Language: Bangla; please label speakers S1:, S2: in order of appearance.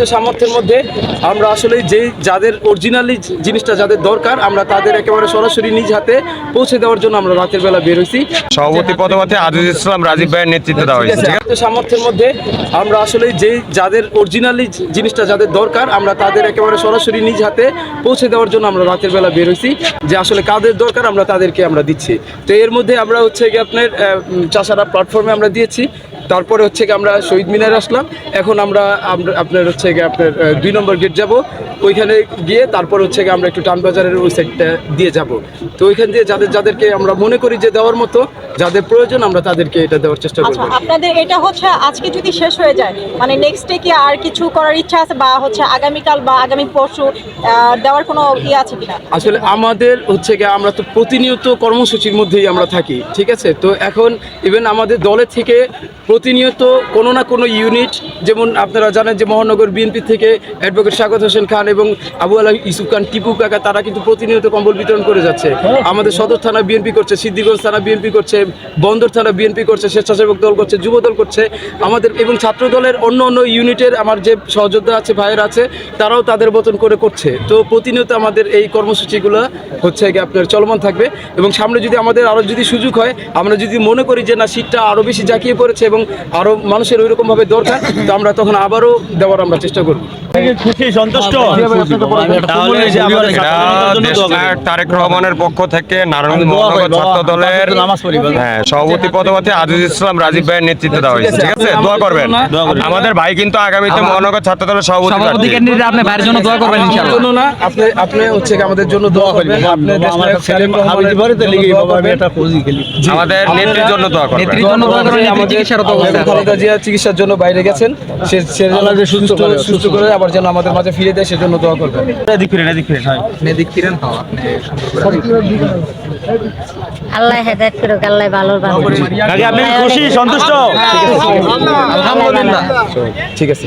S1: তো সামর্থ্যের মধ্যে আমরা আসলে যে যাদের অরিজিনালি জিনিসটা যাদের দরকার আমরা তাদের একেবারে সরাসরি নিজ হাতে পৌঁছে দেওয়ার জন্য আমরা রাতের বেলা বের হইছি
S2: সভাপতি পদপথে আজিজ ইসলাম রাজীব ভাইয়ের নেতৃত্বে দেওয়া হয়েছে।
S1: তো সামর্থ্যের মধ্যে আমরা আসলে যে যাদের অরিজিনালি জিনিসটা যাদের দরকার আমরা তাদের একেবারে সরাসরি নিজ হাতে পৌঁছে দেওয়ার জন্য আমরা রাতের বেলা বের হইছি যে আসলে কাদের দরকার আমরা তাদেরকে আমরা দিচ্ছি। তো এর মধ্যে আমরা হচ্ছে কি আপনার চাষারা প্ল্যাটফর্মে আমরা দিয়েছি। তারপরে হচ্ছে আমরা শহীদ মিনার আসলাম। এখন আমরা আপনার হচ্ছে আপনার দুই নম্বর গেট যাব। ওইখানে গিয়ে তারপর হচ্ছে কি আমরা একটু টানবাজারের ওই সাইডটা দিয়ে যাব। তো ওইখান দিয়ে যাদের যাদেরকে আমরা মনে করি যে দেওয়ার মতো যাদের প্রয়োজন আমরা তাদেরকে এটা দেওয়ার চেষ্টা
S3: আচ্ছা
S1: করব
S3: আপনাদের এটা হচ্ছে আজকে যদি শেষ হয়ে যায় মানে নেক্সট ডে কি আর কিছু করার ইচ্ছা আছে বা হচ্ছে আগামীকাল বা আগামী পরশু দেওয়ার কোনো ইয়ে আছে কিনা?
S1: আসলে আমাদের হচ্ছে গিয়ে আমরা তো প্রতিনিয়ত কর্মসূচির মধ্যেই আমরা থাকি ঠিক আছে? তো এখন ইভেন আমাদের দলের থেকে প্রতিনিয়ত কোনো না কোনো ইউনিট যেমন আপনারা জানেন যে মহানগর বিএনপি থেকে অ্যাডভোকেট স্বাগত হোসেন খান এবং আবু আলা ইসুফ খান, টিপু কাকা, তারা কিন্তু প্রতিনিয়ত কম্বল বিতরণ করে যাচ্ছে। আমাদের সদর থানা বিএনপি করছে, সিদ্দিগঞ্জ থানা বিএনপি করছে, বন্দর থানা বিএনপি করছে, স্বেচ্ছাসেবক দল করছে, যুব দল করছে। আমাদের এবং ছাত্র দলের অন্য অন্য ইউনিটের আমার যে সহযোদ্ধা আছে, ভাইয়ের আছে, তারাও তাদের মতন করে করছে। তো প্রতিনিয়ত আমাদের এই কর্মসূচিগুলো হচ্ছে আপনার চলমান থাকবে এবং সামনে যদি আমাদের আরও যদি সুযোগ হয়, আমরা যদি মনে করি যে না শীতটা আরও বেশি জাঁকিয়ে পড়েছে এবং আরও মানুষের ওইরকমভাবে দরকার, তো আমরা তখন আবারও দেওয়ার আমরা চেষ্টা করব।
S4: খুশি, সন্তুষ্ট?
S2: তারেক রহমানের পক্ষ থেকে নারায়ণ মহানগর ছাত্র দলের হ্যাঁ সভাপতি পদপথে আজিজ ইসলাম রাজীব ভাইয়ের নেতৃত্বে দেওয়া হয়েছে। ঠিক আছে দোয়া করবেন। আমাদের ভাই কিন্তু আগামীতে মহানগর ছাত্র দলের সভাপতি
S5: সভাপতি আপনি ভাইয়ের জন্য দোয়া করবেন ইনশাআল্লাহ।
S1: আপনি আপনি হচ্ছে আমাদের জন্য দোয়া করবেন। আপনি।
S2: আমাদের নেত্রীর জন্য দোয়া করবেন।
S5: নেত্রীর জন্য দোয়া করবেন,
S1: আমাদের
S5: চিকিৎসারত
S1: বেগম খালেদা জিয়া চিকিৎসার জন্য বাইরে গেছেন সে সে যেন সুস্থ সুস্থ করে আবার যেন আমাদের মাঝে ফিরে দেয় সেজন্য দোয়া করবেন।
S4: এদিক ফিরেন এদিক ফিরেন হয়।
S5: এদিক ফিরেন তো আপনি
S6: আল্লাহ হেদায়েত করুক আল্লাহ ভালো
S4: আপনি খুশি সন্তুষ্ট?
S5: আলহামদুলিল্লাহ।
S1: ঠিক আছে।